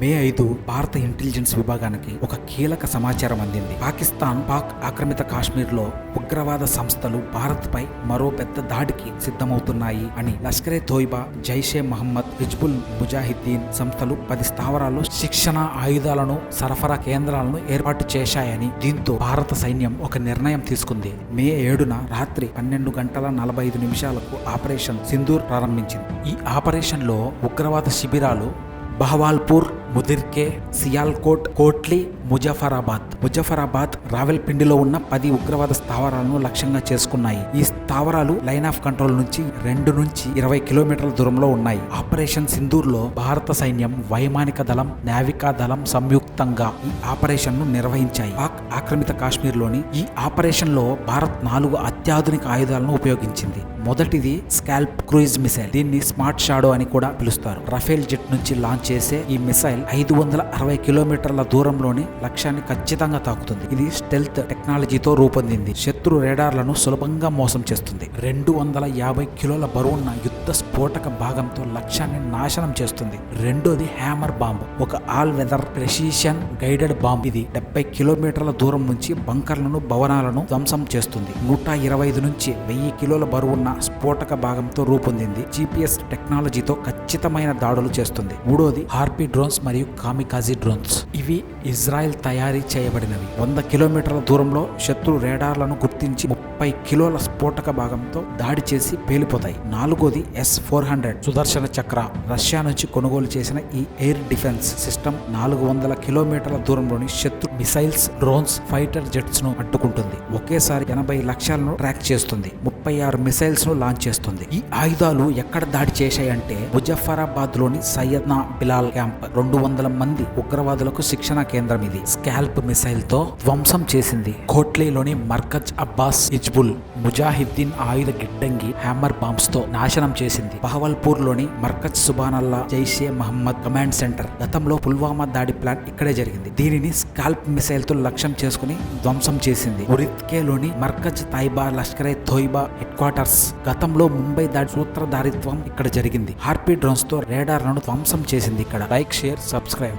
మే ఐదు భారత ఇంటెలిజెన్స్ విభాగానికి ఒక కీలక సమాచారం అందింది. పాకిస్తాన్ పాక్ ఆక్రమిత కాశ్మీర్లో ఉగ్రవాద సంస్థలు భారత్పై మరో పెద్ద దాడికి సిద్ధమవుతున్నాయి అని లష్కరే తోయిబా జైషే మహమ్మద్ హిజ్బుల్ ముజాహిద్దీన్ సంస్థలు పది స్థావరాల్లో శిక్షణ ఆయుధాలను సరఫరా కేంద్రాలను ఏర్పాటు చేశాయని దీంతో భారత సైన్యం ఒక నిర్ణయం తీసుకుంది. మే ఏడున రాత్రి పన్నెండు గంటల నలభై ఐదు నిమిషాలకు ఆపరేషన్ సింధూర్ ప్రారంభించింది. ఈ ఆపరేషన్లో ఉగ్రవాద శిబిరాలు బహవాల్పూర్ ముదిర్కే సియాల్కోట్ కోట్లీ ముజఫరాబాద్. ముజఫరాబాద్ రావెల్పిండిలో ఉన్న పది ఉగ్రవాద స్థావరాలను లక్ష్యంగా చేసుకున్నాయి. ఈ స్థావరాలు లైన్ ఆఫ్ కంట్రోల్ నుంచి రెండు నుంచి ఇరవై కిలోమీటర్ల దూరంలో ఉన్నాయి. ఆపరేషన్ సింధూర్లో భారత సైన్యం వైమానిక దళం నావికా దళం సంయుక్తంగా ఈ ఆపరేషన్ను నిర్వహించాయి. పాక్ ఆక్రమిత కాశ్మీర్లోని ఈ ఆపరేషన్లో భారత్ నాలుగు అత్యాధునిక ఆయుధాలను ఉపయోగించింది. మొదటిది స్కాల్ప్ క్రూయిజ్ మిసైల్. దీన్ని స్మార్ట్ షాడో అని కూడా పిలుస్తారు. రఫేల్ జెట్ నుంచి లాంచ్ చేసే ఈ మిసైల్ ఐదు వందల అరవై కిలోమీటర్ల దూరంలోని లక్ష్యాన్ని ఖచ్చితంగా తాకుతుంది. ఇది స్టెల్త్ టెక్నాలజీతో రూపొందింది. శత్రు రేడార్లను సులభంగా మోసం చేస్తుంది. రెండు వందల యాభై కిలోల బరువున్న యుద్ధ స్ఫోటక భాగంతో లక్ష్యాన్ని నాశనం చేస్తుంది. రెండోది హ్యామర్ బాంబ్. ఒక all weather precision guided bomb. ఇది డెబ్బై కిలోమీటర్ల దూరం నుంచి బంకర్లను భవనాలను ధ్వంసం చేస్తుంది. నూట ఇరవై ఐదు నుంచి వెయ్యి కిలోల బరువున్న స్ఫోటక భాగంతో రూపొందింది. జీపీఎస్ టెక్నాలజీతో ఖచ్చితమైన దాడులు చేస్తుంది. మూడోది హార్పీ డ్రోన్స్ మరియు కామికాజీ డ్రోన్స్. ఇవి ఇజ్రాయెల్ తయారీ చేయబడినవి. వంద కిలోమీటర్ల దూరంలో శత్రు రేడార్లను గుర్తించి ముప్పై కిలోల స్ఫోటక భాగంతో దాడి చేసి పేలిపోతాయి. నాలుగోది S four hundred. Sudarshana Chakra. Russia నుంచి కొనుగోలు చేసిన ఈ ఎయిర్ డిఫెన్స్ సిస్టమ్ నాలుగు వందల కిలోమీటర్ల దూరంలోని శత్రు మిసైల్స్ డ్రోన్స్ ఫైటర్ జెట్స్ను అడ్డుకుంటుంది. ఒకేసారి ఎనభై లక్ష్యాలను ట్రాక్ చేస్తుంది. ముప్పై ఆరు మిసైల్స్ను లాంచ్ చేస్తుంది. ఈ ఆయుధాలు ఎక్కడ దాడి చేశాయంటే ముజఫరాబాద్లోని సయ్యద్నా బిలాల్ క్యాంప్. రెండు వందల మంది ఉగ్రవాదులకు శిక్షణ కేంద్రం ఇది. స్కాల్ప్ మిసైల్తో ధ్వంసం చేసింది కోట్లేలోని మర్కజ్ అబ్బాస్ హిజ్బుల్ ముజాహిద్దీన్ ఆయుధ గిడ్డంగి హ్యామర్ బాంబ్స్తో నాశనం చేసింది. బహవల్పూర్లోని మర్కజ్ సుబానల్లా జైషే మహమ్మద్ కమాండ్ సెంటర్ గతంలో పుల్వామా దాడి ప్లాన్ ఇక్కడే జరిగింది. దీనిని స్కాల్ప్ మిసైల్తో లక్ష్యం చేసుకుని ధ్వంసం చేసింది. ఉరిత్కేలోని మర్కజ్ తైబా లష్కరే తోయిబా హెడ్ క్వార్టర్స్ గతంలో ముంబై దాడి సూత్రధారిత్వం ఇక్కడ జరిగింది. హార్పీ డ్రోన్స్తో రేడార్లను ధ్వంసం చేసింది ఇక్కడ. Like share subscribe.